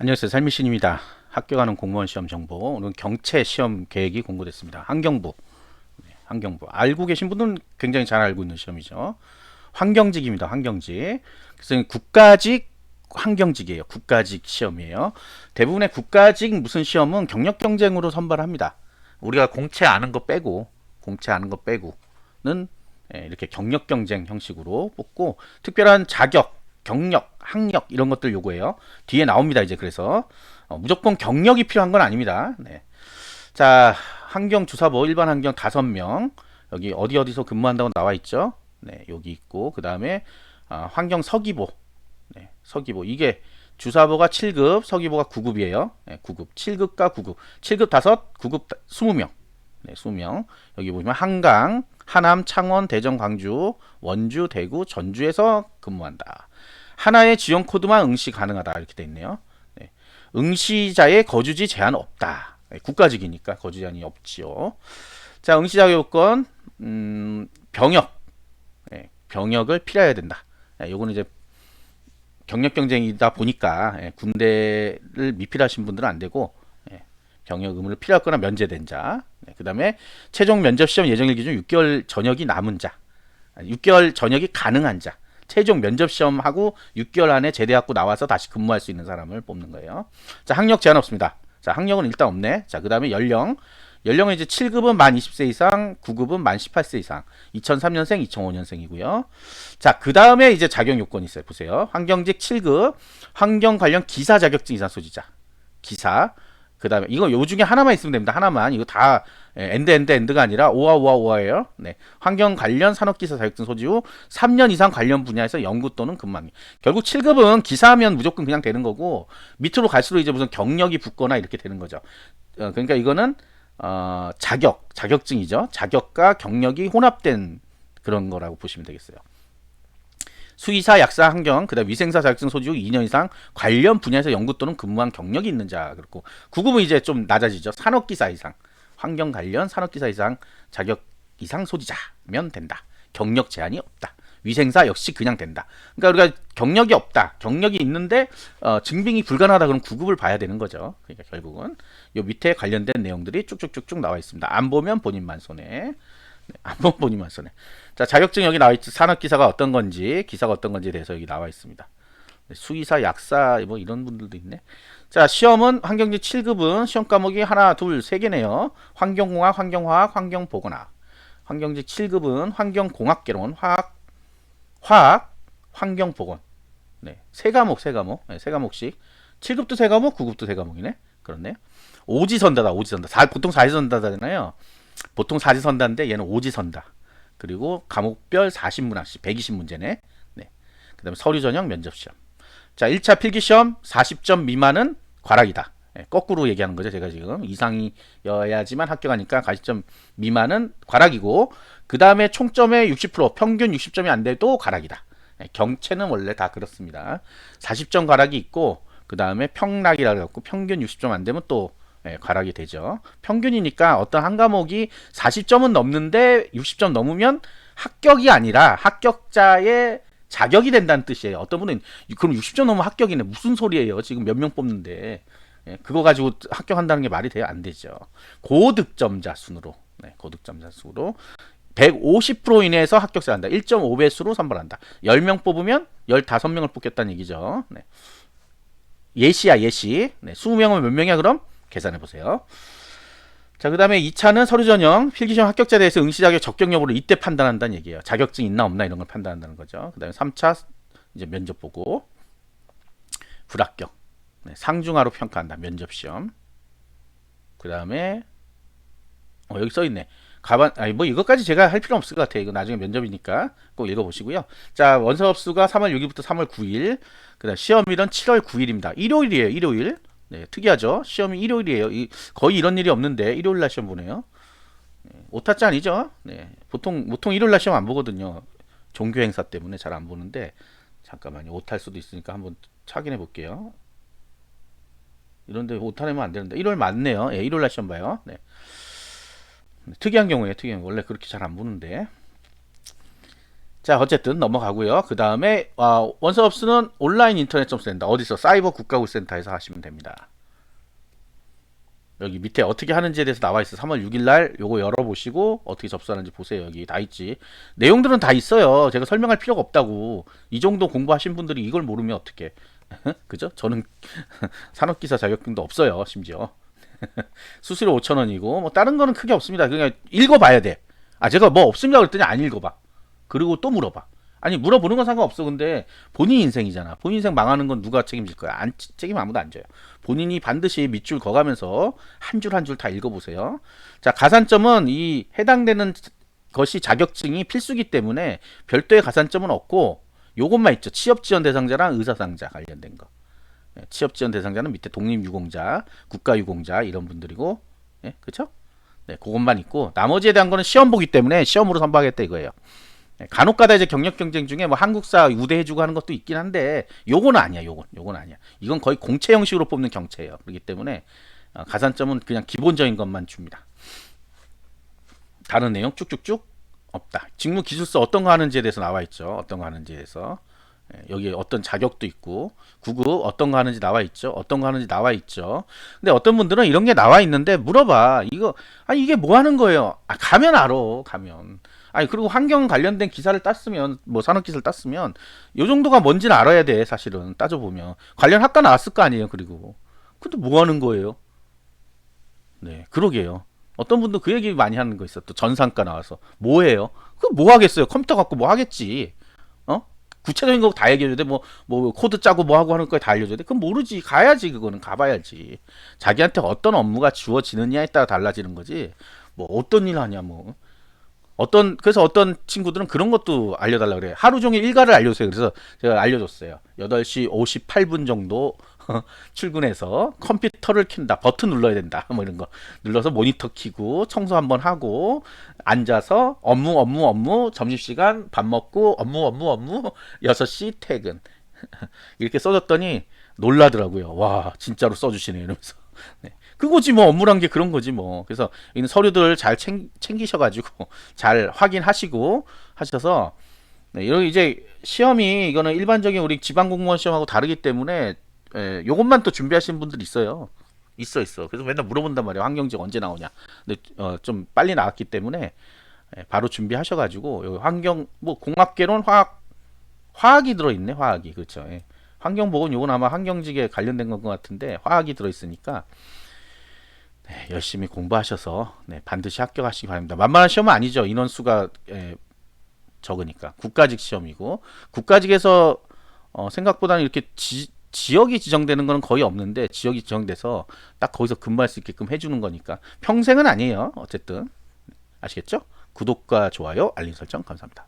안녕하세요. 삶이신입니다. 학교 가는 공무원 시험 정보. 오늘 경채 시험 계획이 공고됐습니다. 환경부. 네, 환경부. 알고 계신 분들은 굉장히 잘 알고 있는 시험이죠. 환경직입니다. 환경직. 그래서 국가직 환경직이에요. 국가직 시험이에요. 대부분의 국가직 무슨 시험은 경력 경쟁으로 선발합니다. 우리가 공채 아는 거 빼고 공채 아는 거 빼고는 예, 이렇게 경력 경쟁 형식으로 뽑고 특별한 자격, 경력, 학력 이런 것들 요구해요. 뒤에 나옵니다. 이제 그래서 어, 무조건 경력이 필요한 건 아닙니다. 네. 자, 환경 주사보 일반 환경 다섯 명 여기 어디 어디서 근무한다고 나와 있죠. 네, 여기 있고 그 다음에 아, 환경 서기보, 네, 서기보 이게 주사보가 7급, 서기보가 9급이에요. 네, 9급, 7급과 9급, 7급 다섯, 9급 20명. 네, 20명. 여기 보시면 한강, 하남, 창원, 대전, 광주, 원주, 대구, 전주에서 근무한다. 하나의 지원 코드만 응시 가능하다 이렇게 돼 있네요. 네. 응시자의 거주지 제한 없다. 네, 국가직이니까 거주 제한이 없지요. 자, 응시자 요건 음, 병역, 네, 병역을 필요해야 된다. 네, 요거는 이제 경력 경쟁이다 보니까 예, 군대를 미필하신 분들은 안 되고 예, 병역 의무를 필요하거나 면제된 자. 네, 그 다음에 최종 면접 시험 예정일 기준 6개월 전역이 남은 자. 6개월 전역이 가능한 자. 최종 면접 시험하고 6개월 안에 제대하고 나와서 다시 근무할 수 있는 사람을 뽑는 거예요. 자, 학력 제한 없습니다. 자, 학력은 일단 없네. 자, 그다음에 연령. 연령은 이제 7급은 만 20세 이상, 9급은 만 18세 이상. 2003년생, 2005년생이고요. 자, 그 다음에 이제 자격 요건이 있어요. 보세요. 환경직 7급, 환경 관련 기사 자격증 이상 소지자. 기사. 그 다음에 이거 요 중에 하나만 있으면 됩니다. 하나만. 이거 다 예, 엔드 엔드 엔드가 아니라 오화 오화 오화예요. 네. 환경 관련 산업기사 자격증 소지 후 3년 이상 관련 분야에서 연구 또는 근무합니다. 결국 7급은 기사하면 무조건 그냥 되는 거고 밑으로 갈수록 이제 무슨 경력이 붙거나 이렇게 되는 거죠. 어, 그러니까 이거는 어, 자격, 자격증이죠. 자격과 경력이 혼합된 그런 거라고 보시면 되겠어요. 수의사, 약사, 환경, 그다음 위생사 자격증 소지 후 2년 이상 관련 분야에서 연구 또는 근무한 경력이 있는 자 그렇고 구급은 이제 좀 낮아지죠. 산업기사 이상, 환경 관련 산업기사 이상 자격 이상 소지자면 된다. 경력 제한이 없다. 위생사 역시 그냥 된다. 그러니까 우리가 경력이 없다. 경력이 있는데 어, 증빙이 불가능하다 그럼 구급을 봐야 되는 거죠. 그러니까 결국은 요 밑에 관련된 내용들이 쭉쭉쭉쭉 나와 있습니다. 안 보면 본인만 손해. 네, 안 보면 본인만 손해. 자, 자격증 여기 나와 있죠. 산업기사가 어떤 건지, 기사가 어떤 건지에 대해서 여기 나와 있습니다. 네, 수의사, 약사 뭐 이런 분들도 있네. 자, 시험은 환경지 7급은 시험 과목이 하나, 둘, 세 개네요. 환경공학, 환경화학, 환경보건학. 환경지 7급은 환경공학개론, 화학, 화학, 환경보건. 네, 세 과목, 세 과목, 네, 세 과목씩. 7급도 세 과목, 9급도 세 과목이네. 그렇네. 오지선다다, 오지선다. 사, 보통 사지선다잖아요. 보통 사지선다인데 얘는 오지선다. 그리고 과목별 40문항씩 120문제네. 네. 그다음에 서류 전형 면접 시험. 자, 1차 필기 시험 40점 미만은 과락이다. 네, 거꾸로 얘기하는 거죠. 제가 지금 이상이어야지만 합격하니까 40점 미만은 과락이고 그다음에 총점의 60% 평균 60점이 안 돼도 과락이다. 네, 경채는 원래 다 그렇습니다. 40점 과락이 있고 그다음에 평락이라고 해갖고 평균 60점 안 되면 또 예, 과락이 되죠. 평균이니까 어떤 한 과목이 40점은 넘는데 60점 넘으면 합격이 아니라 합격자의 자격이 된다는 뜻이에요. 어떤 분은 그럼 60점 넘으면 합격이네. 무슨 소리예요? 지금 몇 명 뽑는데. 예, 그거 가지고 합격한다는 게 말이 돼요? 안 되죠. 고득점자 순으로. 네, 고득점자 수로 150% 이내에서 합격자 한다. 1.5배수로 선발한다. 10명 뽑으면 15명을 뽑겠다는 얘기죠. 네. 예시야, 예시. 네, 20명은 몇 명이야, 그럼? 계산해 보세요. 자, 그 다음에 2차는 서류 전형, 필기시험 합격자에 대해서 응시 자격 적격 여부를 이때 판단한다는 얘기예요. 자격증 있나 없나 이런 걸 판단한다는 거죠. 그 다음에 3차 이제 면접 보고 불합격, 네, 상중하로 평가한다. 면접 시험. 그 다음에 어, 여기 써 있네. 가반 아니 뭐 이것까지 제가 할 필요 없을 것 같아요. 이거 나중에 면접이니까 꼭 읽어보시고요. 자 원서 접수가 3월 6일부터 3월 9일, 그다음 시험일은 7월 9일입니다. 일요일이에요. 일요일. 네, 특이하죠. 시험이 일요일이에요. 이, 거의 이런 일이 없는데 일요일 날 시험 보네요. 네, 오타짜 아니죠? 네, 보통 보통 일요일 날 시험 안 보거든요. 종교 행사 때문에 잘 안 보는데 잠깐만요. 오탈 수도 있으니까 한번 확인해 볼게요. 이런데 오타내면 안 되는데 일요일 맞네요. 예, 일요일 날 시험 봐요. 네. 특이한 경우에 특이한 원래 그렇게 잘 안 보는데 자, 어쨌든 넘어가고요. 그 다음에 아, 원서업스는 온라인 인터넷 점수센터 어디서 사이버 국가고센터에서 하시면 됩니다. 여기 밑에 어떻게 하는지에 대해서 나와 있어. 3월 6일 날 요거 열어보시고 어떻게 접수하는지 보세요. 여기 다 있지. 내용들은 다 있어요. 제가 설명할 필요가 없다고. 이 정도 공부하신 분들이 이걸 모르면 어떻게? 그죠? 저는 산업기사 자격증도 없어요. 심지어. 수수료 5천 원이고 뭐 다른 거는 크게 없습니다. 그냥 읽어봐야 돼. 아 제가 뭐 없습니다 그랬더니 안 읽어봐. 그리고 또 물어봐. 아니 물어보는 건 상관없어. 근데 본인 인생이잖아. 본인 인생 망하는 건 누가 책임질 거야? 안 책임 아무도 안 져요. 본인이 반드시 밑줄 그어가면서 한 줄 한 줄 다 읽어보세요. 자 가산점은 이 해당되는 것이 자격증이 필수기 때문에 별도의 가산점은 없고 요것만 있죠. 취업 지원 대상자랑 의사상자 관련된 거. 예, 취업 지원 대상자는 밑에 독립유공자, 국가유공자 이런 분들이고, 예, 그렇죠? 네, 그것만 있고 나머지에 대한 거는 시험 보기 때문에 시험으로 선박했다 이거예요. 예, 간혹가다 이제 경력 경쟁 중에 뭐 한국사 우대해주고 하는 것도 있긴 한데 요거는 아니야, 요건 요건 아니야. 이건 거의 공채 형식으로 뽑는 경채예요. 그렇기 때문에 어, 가산점은 그냥 기본적인 것만 줍니다. 다른 내용 쭉쭉쭉 없다. 직무 기술서 어떤 거 하는지에 대해서 나와 있죠. 어떤 거 하는지에 대해서. 예, 여기 어떤 자격도 있고 구급 어떤 거 하는지 나와 있죠. 어떤 거 하는지 나와 있죠. 근데 어떤 분들은 이런 게 나와 있는데 물어봐. 이거 아니 이게 뭐 하는 거예요? 아 가면 알아. 가면. 아니 그리고 환경 관련된 기사를 땄으면 뭐 산업 기사를 땄으면 요 정도가 뭔지는 알아야 돼. 사실은 따져 보면 관련 학과 나왔을 거 아니에요. 그리고 근데 뭐 하는 거예요? 네, 그러게요. 어떤 분도 그 얘기 많이 하는 거 있어. 또 전산과 나와서 뭐 해요? 그 뭐 하겠어요? 컴퓨터 갖고 뭐 하겠지? 어? 구체적인 거 다 얘기해줘야 돼. 뭐, 뭐, 코드 짜고 뭐 하고 하는 거 다 알려줘야 돼. 그럼 모르지. 가야지. 그거는 가봐야지. 자기한테 어떤 업무가 주어지느냐에 따라 달라지는 거지. 뭐, 어떤 일 하냐, 뭐. 어떤, 그래서 어떤 친구들은 그런 것도 알려달라 그래. 하루 종일 일과를 알려주세요. 그래서 제가 알려줬어요. 8시 58분 정도 출근해서 컴퓨터를 킨다. 버튼 눌러야 된다. 뭐 이런 거. 눌러서 모니터 키고 청소 한번 하고 앉아서 업무 업무 업무 점심시간 밥 먹고 업무 업무 업무 6시 퇴근. 이렇게 써줬더니 놀라더라고요. 와, 진짜로 써주시네 이러면서. 네. 그거지 뭐 업무란 게 그런 거지 뭐. 그래서 이는 서류들 잘 챙, 챙기셔가지고 잘 확인하시고 하셔서 네, 이런 이제 시험이 이거는 일반적인 우리 지방 공무원 시험하고 다르기 때문에 예, 요것만 또 준비하시는 분들 있어요. 있어 있어. 그래서 맨날 물어본단 말이야. 환경직 언제 나오냐. 근데 어, 좀 빨리 나왔기 때문에 예, 바로 준비하셔가지고 요 환경 뭐 공학개론 화학 화학이 들어있네. 화학이 그렇죠. 예. 환경보건 요건 아마 환경직에 관련된 것 같은데 화학이 들어있으니까 네, 열심히 공부하셔서 네, 반드시 합격하시기 바랍니다. 만만한 시험은 아니죠. 인원수가 예, 적으니까 국가직 시험이고 국가직에서 어, 생각보다는 이렇게 지, 지역이 지정되는 거는 거의 없는데 지역이 지정돼서 딱 거기서 근무할 수 있게끔 해주는 거니까 평생은 아니에요. 어쨌든 아시겠죠? 구독과 좋아요, 알림 설정 감사합니다.